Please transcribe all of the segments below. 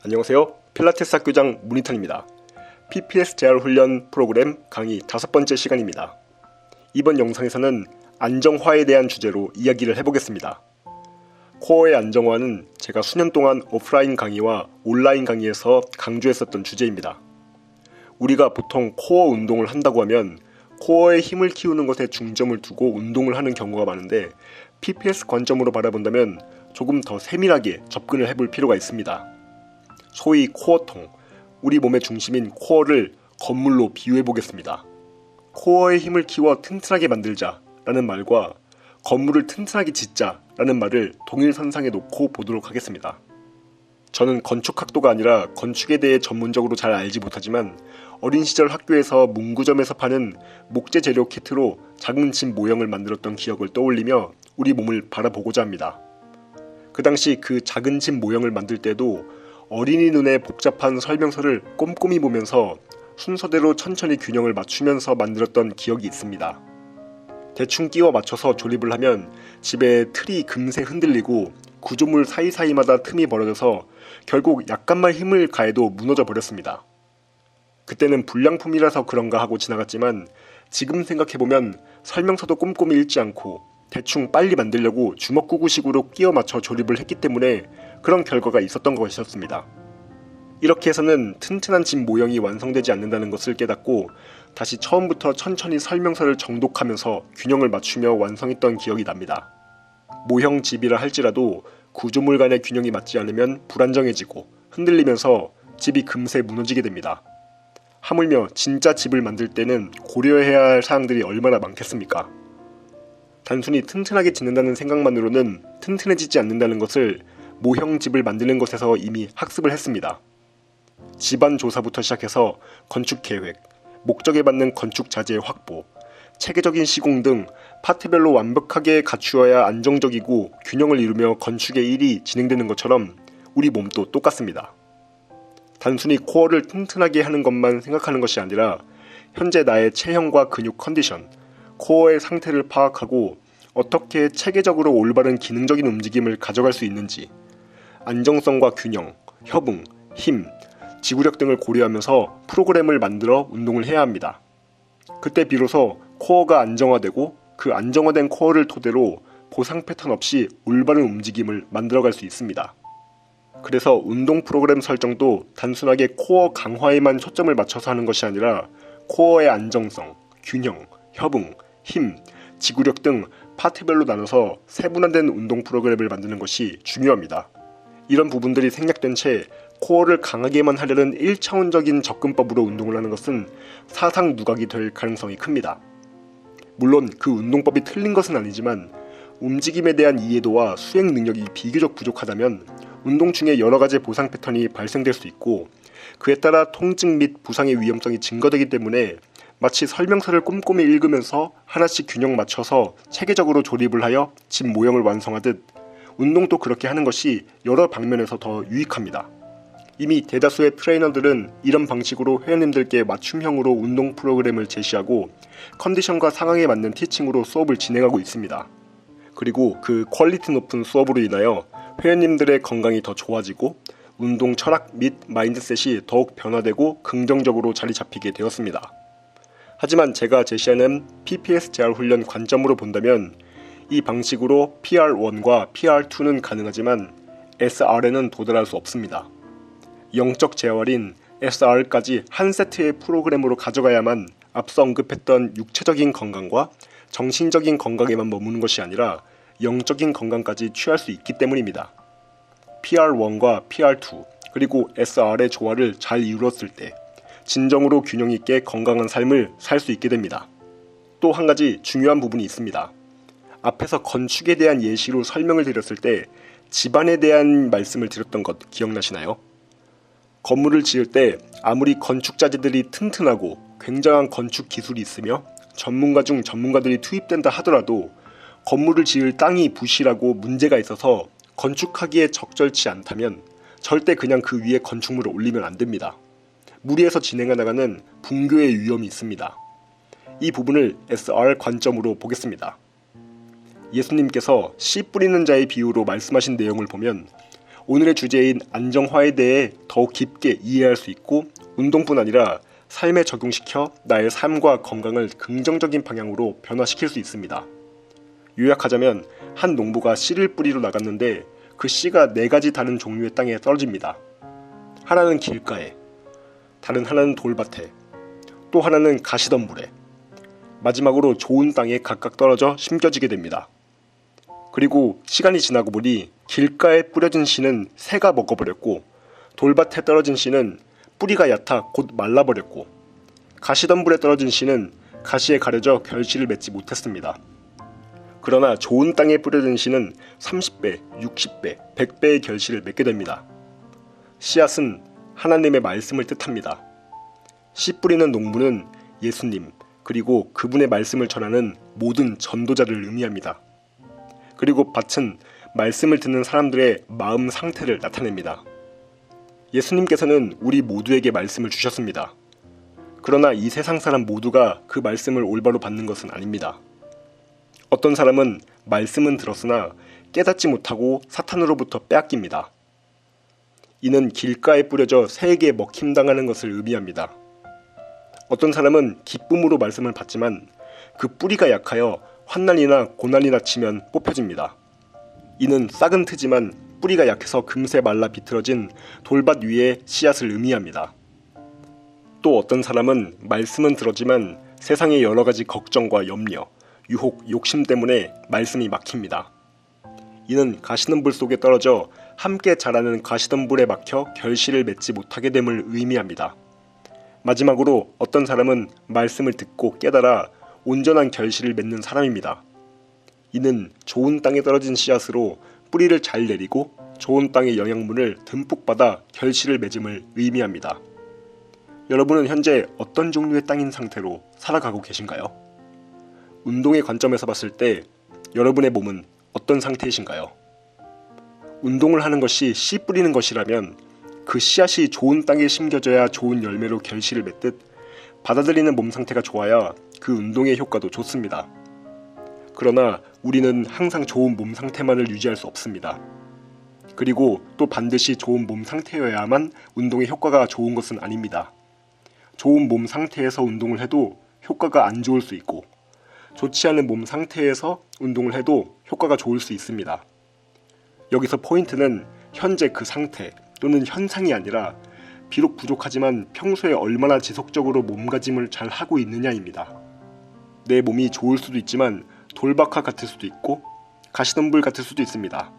안녕하세요. 필라테스 학교장 문희탄입니다. PPS 재활 훈련 프로그램 강의 다섯 번째 시간입니다. 이번 영상에서는 안정화에 대한 주제로 이야기를 해보겠습니다. 코어의 안정화는 제가 수년 동안 오프라인 강의와 온라인 강의에서 강조했었던 주제입니다. 우리가 보통 코어 운동을 한다고 하면 코어의 힘을 키우는 것에 중점을 두고 운동을 하는 경우가 많은데 PPS 관점으로 바라본다면 조금 더 세밀하게 접근을 해볼 필요가 있습니다. 소위 코어통, 우리 몸의 중심인 코어를 건물로 비유해 보겠습니다. 코어의 힘을 키워 튼튼하게 만들자 라는 말과 건물을 튼튼하게 짓자 라는 말을 동일선상에 놓고 보도록 하겠습니다. 저는 건축학도가 아니라 건축에 대해 전문적으로 잘 알지 못하지만 어린 시절 학교에서 문구점에서 파는 목재 재료 키트로 작은 집 모형을 만들었던 기억을 떠올리며 우리 몸을 바라보고자 합니다. 그 당시 그 작은 집 모형을 만들 때도 어린이 눈에 복잡한 설명서를 꼼꼼히 보면서 순서대로 천천히 균형을 맞추면서 만들었던 기억이 있습니다. 대충 끼워 맞춰서 조립을 하면 집에 틀이 금세 흔들리고 구조물 사이사이마다 틈이 벌어져서 결국 약간만 힘을 가해도 무너져 버렸습니다. 그때는 불량품이라서 그런가 하고 지나갔지만 지금 생각해보면 설명서도 꼼꼼히 읽지 않고 대충 빨리 만들려고 주먹구구식으로 끼워 맞춰 조립을 했기 때문에 그런 결과가 있었던 것이었습니다. 이렇게 해서는 튼튼한 집 모형이 완성되지 않는다는 것을 깨닫고 다시 처음부터 천천히 설명서를 정독하면서 균형을 맞추며 완성했던 기억이 납니다. 모형 집이라 할지라도 구조물 간의 균형이 맞지 않으면 불안정해지고 흔들리면서 집이 금세 무너지게 됩니다. 하물며 진짜 집을 만들 때는 고려해야 할 사항들이 얼마나 많겠습니까? 단순히 튼튼하게 짓는다는 생각만으로는 튼튼해지지 않는다는 것을 모형 집을 만드는 것에서 이미 학습을 했습니다. 집안 조사부터 시작해서 건축 계획, 목적에 맞는 건축 자재의 확보, 체계적인 시공 등 파트별로 완벽하게 갖추어야 안정적이고 균형을 이루며 건축의 일이 진행되는 것처럼 우리 몸도 똑같습니다. 단순히 코어를 튼튼하게 하는 것만 생각하는 것이 아니라 현재 나의 체형과 근육 컨디션, 코어의 상태를 파악하고 어떻게 체계적으로 올바른 기능적인 움직임을 가져갈 수 있는지, 안정성과 균형, 협응, 힘, 지구력 등을 고려하면서 프로그램을 만들어 운동을 해야 합니다. 그때 비로소 코어가 안정화되고 그 안정화된 코어를 토대로 보상 패턴 없이 올바른 움직임을 만들어갈 수 있습니다. 그래서 운동 프로그램 설정도 단순하게 코어 강화에만 초점을 맞춰서 하는 것이 아니라 코어의 안정성, 균형, 협응, 힘, 지구력 등 파트별로 나눠서 세분화된 운동 프로그램을 만드는 것이 중요합니다. 이런 부분들이 생략된 채 코어를 강하게만 하려는 1차원적인 접근법으로 운동을 하는 것은 사상 누각이 될 가능성이 큽니다. 물론 그 운동법이 틀린 것은 아니지만 움직임에 대한 이해도와 수행 능력이 비교적 부족하다면 운동 중에 여러 가지 보상 패턴이 발생될 수 있고 그에 따라 통증 및 부상의 위험성이 증가되기 때문에 마치 설명서를 꼼꼼히 읽으면서 하나씩 균형 맞춰서 체계적으로 조립을 하여 집 모형을 완성하듯 운동도 그렇게 하는 것이 여러 방면에서 더 유익합니다. 이미 대다수의 트레이너들은 이런 방식으로 회원님들께 맞춤형으로 운동 프로그램을 제시하고 컨디션과 상황에 맞는 티칭으로 수업을 진행하고 있습니다. 그리고 그 퀄리티 높은 수업으로 인하여 회원님들의 건강이 더 좋아지고 운동 철학 및 마인드셋이 더욱 변화되고 긍정적으로 자리 잡히게 되었습니다. 하지만 제가 제시하는 PPS 재활 훈련 관점으로 본다면 이 방식으로 PR1과 PR2는 가능하지만 SR에는 도달할 수 없습니다. 영적 재활인 SR까지 한 세트의 프로그램으로 가져가야만 앞서 언급했던 육체적인 건강과 정신적인 건강에만 머무는 것이 아니라 영적인 건강까지 취할 수 있기 때문입니다. PR1과 PR2 그리고 SR의 조화를 잘 이루었을 때 진정으로 균형 있게 건강한 삶을 살 수 있게 됩니다. 또 한 가지 중요한 부분이 있습니다. 앞에서 건축에 대한 예시로 설명을 드렸을 때 집안에 대한 말씀을 드렸던 것 기억나시나요? 건물을 지을 때 아무리 건축 자재들이 튼튼하고 굉장한 건축 기술이 있으며 전문가 중 전문가들이 투입된다 하더라도 건물을 지을 땅이 부실하고 문제가 있어서 건축하기에 적절치 않다면 절대 그냥 그 위에 건축물을 올리면 안 됩니다. 무리해서 진행해 나가는 붕괴의 위험이 있습니다. 이 부분을 SR 관점으로 보겠습니다. 예수님께서 씨 뿌리는 자의 비유로 말씀하신 내용을 보면 오늘의 주제인 안정화에 대해 더 깊게 이해할 수 있고 운동뿐 아니라 삶에 적용시켜 나의 삶과 건강을 긍정적인 방향으로 변화시킬 수 있습니다. 요약하자면 한 농부가 씨를 뿌리러 나갔는데 그 씨가 네 가지 다른 종류의 땅에 떨어집니다. 하나는 길가에, 다른 하나는 돌밭에, 또 하나는 가시덤불에, 마지막으로 좋은 땅에 각각 떨어져 심겨지게 됩니다. 그리고 시간이 지나고 보니 길가에 뿌려진 씨는 새가 먹어버렸고 돌밭에 떨어진 씨는 뿌리가 얕아 곧 말라버렸고 가시덤불에 떨어진 씨는 가시에 가려져 결실을 맺지 못했습니다. 그러나 좋은 땅에 뿌려진 씨는 30배, 60배, 100배의 결실을 맺게 됩니다. 씨앗은 하나님의 말씀을 뜻합니다. 씨 뿌리는 농부는 예수님, 그리고 그분의 말씀을 전하는 모든 전도자를 의미합니다. 그리고 밭은 말씀을 듣는 사람들의 마음 상태를 나타냅니다. 예수님께서는 우리 모두에게 말씀을 주셨습니다. 그러나 이 세상 사람 모두가 그 말씀을 올바로 받는 것은 아닙니다. 어떤 사람은 말씀은 들었으나 깨닫지 못하고 사탄으로부터 빼앗깁니다. 이는 길가에 뿌려져 새에게 먹힘당하는 것을 의미합니다. 어떤 사람은 기쁨으로 말씀을 받지만 그 뿌리가 약하여 환난이나 고난이 닥치면 뽑혀집니다. 이는 싹은 트지만 뿌리가 약해서 금세 말라 비틀어진 돌밭 위에 씨앗을 의미합니다. 또 어떤 사람은 말씀은 들었지만 세상의 여러 가지 걱정과 염려, 유혹, 욕심 때문에 말씀이 막힙니다. 이는 가시덤불 속에 떨어져 함께 자라는 가시덤불에 막혀 결실을 맺지 못하게 됨을 의미합니다. 마지막으로 어떤 사람은 말씀을 듣고 깨달아 온전한 결실을 맺는 사람입니다. 이는 좋은 땅에 떨어진 씨앗으로 뿌리를 잘 내리고 좋은 땅의 영양분을 듬뿍 받아 결실을 맺음을 의미합니다. 여러분은 현재 어떤 종류의 땅인 상태로 살아가고 계신가요? 운동의 관점에서 봤을 때 여러분의 몸은 어떤 상태이신가요? 운동을 하는 것이 씨 뿌리는 것이라면 그 씨앗이 좋은 땅에 심겨져야 좋은 열매로 결실을 맺듯 받아들이는 몸 상태가 좋아야 그 운동의 효과도 좋습니다. 그러나 우리는 항상 좋은 몸 상태만을 유지할 수 없습니다. 그리고 또 반드시 좋은 몸 상태여야만 운동의 효과가 좋은 것은 아닙니다. 좋은 몸 상태에서 운동을 해도 효과가 안 좋을 수 있고 좋지 않은 몸 상태에서 운동을 해도 효과가 좋을 수 있습니다. 여기서 포인트는 현재 그 상태 또는 현상이 아니라 비록 부족하지만 평소에 얼마나 지속적으로 몸가짐을 잘 하고 있느냐입니다. 내 몸이 좋을 수도 있지만 돌박화 같을 수도 있고 가시덤불 같을 수도 있습니다.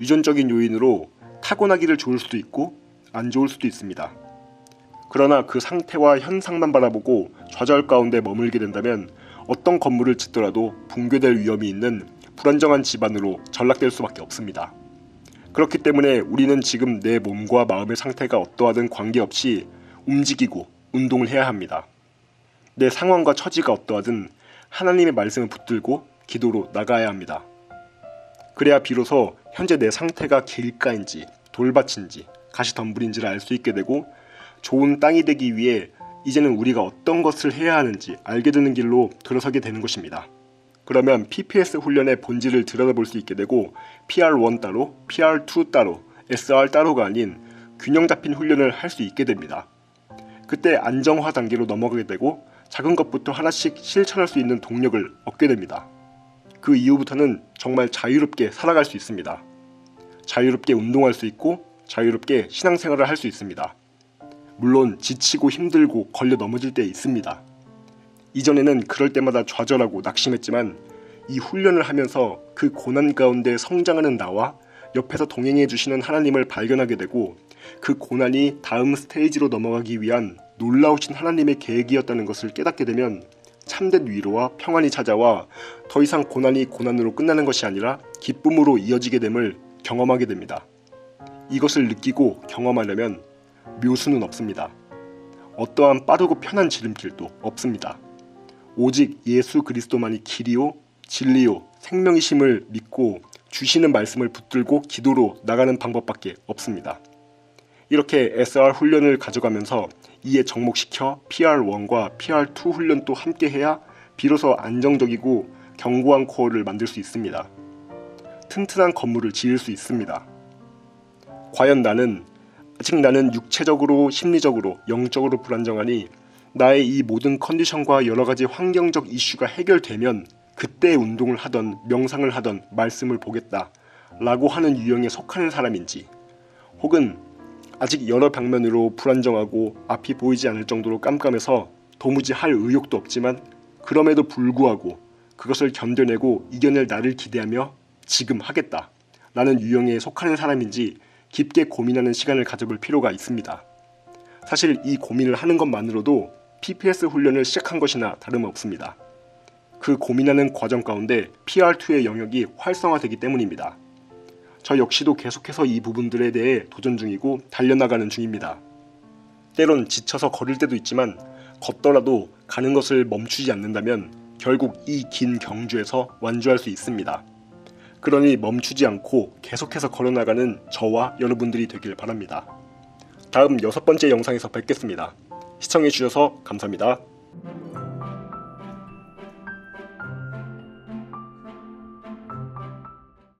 유전적인 요인으로 타고나기를 좋을 수도 있고 안 좋을 수도 있습니다. 그러나 그 상태와 현상만 바라보고 좌절 가운데 머물게 된다면 어떤 건물을 짓더라도 붕괴될 위험이 있는 불안정한 집안으로 전락될 수밖에 없습니다. 그렇기 때문에 우리는 지금 내 몸과 마음의 상태가 어떠하든 관계없이 움직이고 운동을 해야 합니다. 내 상황과 처지가 어떠하든 하나님의 말씀을 붙들고 기도로 나가야 합니다. 그래야 비로소 현재 내 상태가 길가인지 돌밭인지 가시덤불인지를 알 수 있게 되고 좋은 땅이 되기 위해 이제는 우리가 어떤 것을 해야 하는지 알게 되는 길로 들어서게 되는 것입니다. 그러면 PPS 훈련의 본질을 들여다볼 수 있게 되고 PR1 따로, PR2 따로, SR 따로가 아닌 균형 잡힌 훈련을 할 수 있게 됩니다. 그때 안정화 단계로 넘어가게 되고 작은 것부터 하나씩 실천할 수 있는 동력을 얻게 됩니다. 그 이후부터는 정말 자유롭게 살아갈 수 있습니다. 자유롭게 운동할 수 있고 자유롭게 신앙생활을 할 수 있습니다. 물론 지치고 힘들고 걸려 넘어질 때 있습니다. 이전에는 그럴 때마다 좌절하고 낙심했지만 이 훈련을 하면서 그 고난 가운데 성장하는 나와 옆에서 동행해 주시는 하나님을 발견하게 되고 그 고난이 다음 스테이지로 넘어가기 위한 놀라우신 하나님의 계획이었다는 것을 깨닫게 되면 참된 위로와 평안이 찾아와 더 이상 고난이 고난으로 끝나는 것이 아니라 기쁨으로 이어지게 됨을 경험하게 됩니다. 이것을 느끼고 경험하려면 묘수는 없습니다. 어떠한 빠르고 편한 지름길도 없습니다. 오직 예수 그리스도만이 길이요 진리요 생명이심을 믿고 주시는 말씀을 붙들고 기도로 나가는 방법밖에 없습니다. 이렇게 SR 훈련을 가져가면서 이에 접목시켜 PR1과 PR2 훈련도 함께 해야 비로소 안정적이고 견고한 코어를 만들 수 있습니다. 튼튼한 건물을 지을 수 있습니다. 과연 나는 아직 나는 육체적으로, 심리적으로, 영적으로 불안정하니 나의 이 모든 컨디션과 여러 가지 환경적 이슈가 해결되면 그때 운동을 하던 명상을 하던 말씀을 보겠다 라고 하는 유형에 속하는 사람인지 혹은 아직 여러 방면으로 불안정하고 앞이 보이지 않을 정도로 깜깜해서 도무지 할 의욕도 없지만 그럼에도 불구하고 그것을 견뎌내고 이겨낼 나를 기대하며 지금 하겠다 라는 유형에 속하는 사람인지 깊게 고민하는 시간을 가져볼 필요가 있습니다. 사실 이 고민을 하는 것만으로도 PPS 훈련을 시작한 것이나 다름없습니다. 그 고민하는 과정 가운데 PR2의 영역이 활성화되기 때문입니다. 저 역시도 계속해서 이 부분들에 대해 도전 중이고 달려나가는 중입니다. 때론 지쳐서 걸을 때도 있지만 걷더라도 가는 것을 멈추지 않는다면 결국 이 긴 경주에서 완주할 수 있습니다. 그러니 멈추지 않고 계속해서 걸어나가는 저와 여러분들이 되길 바랍니다. 다음 여섯 번째 영상에서 뵙겠습니다. 시청해주셔서 감사합니다.